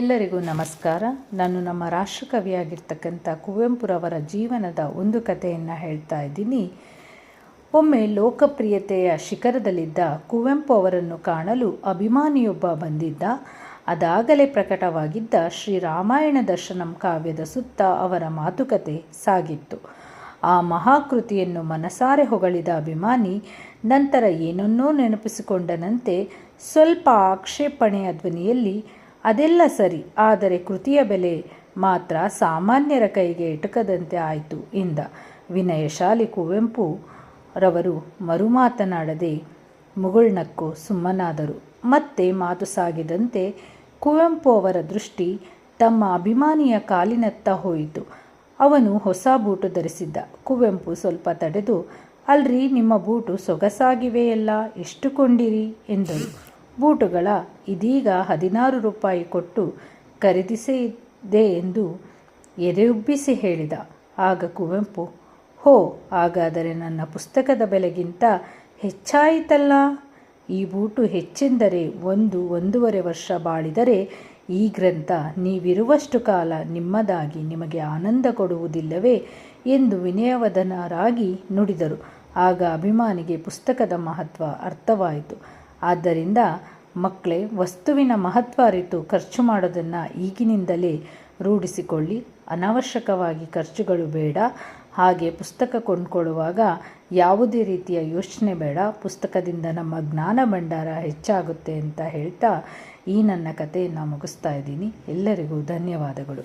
ಎಲ್ಲರಿಗೂ ನಮಸ್ಕಾರ. ನಾನು ನಮ್ಮ ರಾಷ್ಟ್ರಕವಿಯಾಗಿರ್ತಕ್ಕಂಥ ಕುವೆಂಪುರವರ ಜೀವನದ ಒಂದು ಕಥೆಯನ್ನು ಹೇಳ್ತಾ ಇದ್ದೀನಿ. ಒಮ್ಮೆ ಲೋಕಪ್ರಿಯತೆಯ ಶಿಖರದಲ್ಲಿದ್ದ ಕುವೆಂಪು ಅವರನ್ನು ಕಾಣಲು ಅಭಿಮಾನಿಯೊಬ್ಬ ಬಂದಿದ್ದ. ಅದಾಗಲೇ ಪ್ರಕಟವಾಗಿದ್ದ ಶ್ರೀರಾಮಾಯಣ ದರ್ಶನಂ ಕಾವ್ಯದ ಸುತ್ತ ಅವರ ಮಾತುಕತೆ ಸಾಗಿತ್ತು. ಆ ಮಹಾಕೃತಿಯನ್ನು ಮನಸಾರೆ ಹೊಗಳಿದ ಅಭಿಮಾನಿ ನಂತರ ಏನನ್ನೋ ನೆನಪಿಸಿಕೊಂಡನಂತೆ ಸ್ವಲ್ಪ ಆಕ್ಷೇಪಣೆಯ ಧ್ವನಿಯಲ್ಲಿ ಅದೆಲ್ಲ ಸರಿ, ಆದರೆ ಕೃತಿಯ ಬೆಲೆ ಮಾತ್ರ ಸಾಮಾನ್ಯರ ಕೈಗೆ ಎಟುಕದಂತೆ ಆಯಿತು ಎಂದ ವಿನಯಶಾಲಿ ಕುವೆಂಪು ರವರು ಮರುಮಾತನಾಡದೆ ಮುಗುಳ್ನಕ್ಕು ಸುಮ್ಮನಾದರು. ಮತ್ತೆ ಮಾತು ಸಾಗಿದಂತೆ ಕುವೆಂಪು ಅವರ ದೃಷ್ಟಿ ತಮ್ಮ ಅಭಿಮಾನಿಯ ಕಾಲಿನತ್ತ ಹೋಯಿತು. ಅವನು ಹೊಸ ಬೂಟು ಧರಿಸಿದ್ದ. ಕುವೆಂಪು ಸ್ವಲ್ಪ ತಡೆದು, ಅಲ್ರಿ, ನಿಮ್ಮ ಬೂಟು ಸೊಗಸಾಗಿವೆಯಲ್ಲ, ಎಷ್ಟು ಕೊಂಡಿರಿ? ಎಂದರು ಬೂಟುಗಳ ಇದೀಗ ಹದಿನಾರು ರೂಪಾಯಿ ಕೊಟ್ಟು ಖರೀದಿಸಿದೆ ಎಂದು ಎದೆಯುಬ್ಬಿಸಿ ಹೇಳಿದ. ಆಗ ಕುವೆಂಪು, ಹೋ, ಹಾಗಾದರೆ ನನ್ನ ಪುಸ್ತಕದ ಬೆಲೆಗಿಂತ ಹೆಚ್ಚಾಯಿತಲ್ಲ? ಈ ಬೂಟು ಹೆಚ್ಚೆಂದರೆ ಒಂದು ಒಂದೂವರೆ ವರ್ಷ ಬಾಳಿದರೆ ಈ ಗ್ರಂಥ ನೀವಿರುವಷ್ಟು ಕಾಲ ನಿಮ್ಮದಾಗಿ ನಿಮಗೆ ಆನಂದ ಕೊಡುವುದಿಲ್ಲವೇ? ಎಂದು ವಿನಯವದನರಾಗಿ ನುಡಿದರು. ಆಗ ಅಭಿಮಾನಿಗೆ ಪುಸ್ತಕದ ಮಹತ್ವ ಅರ್ಥವಾಯಿತು. ಆದ್ದರಿಂದ ಮಕ್ಕಳೇ, ವಸ್ತುವಿನ ಮಹತ್ವ ಅರಿತು ಖರ್ಚು ಮಾಡೋದನ್ನು ಈಗಿನಿಂದಲೇ ರೂಢಿಸಿಕೊಳ್ಳಿ. ಅನಾವಶ್ಯಕವಾಗಿ ಖರ್ಚುಗಳು ಬೇಡ. ಹಾಗೆ ಪುಸ್ತಕ ಕೊಂಡ್ಕೊಳ್ಳುವಾಗ ಯಾವುದೇ ರೀತಿಯ ಯೋಚನೆ ಬೇಡ. ಪುಸ್ತಕದಿಂದ ನಮ್ಮ ಜ್ಞಾನ ಭಂಡಾರ ಹೆಚ್ಚಾಗುತ್ತೆ ಅಂತ ಹೇಳ್ತಾ ಈ ನನ್ನ ಕಥೆಯನ್ನು ಮುಗಿಸ್ತಾ ಇದ್ದೀನಿ. ಎಲ್ಲರಿಗೂ ಧನ್ಯವಾದಗಳು.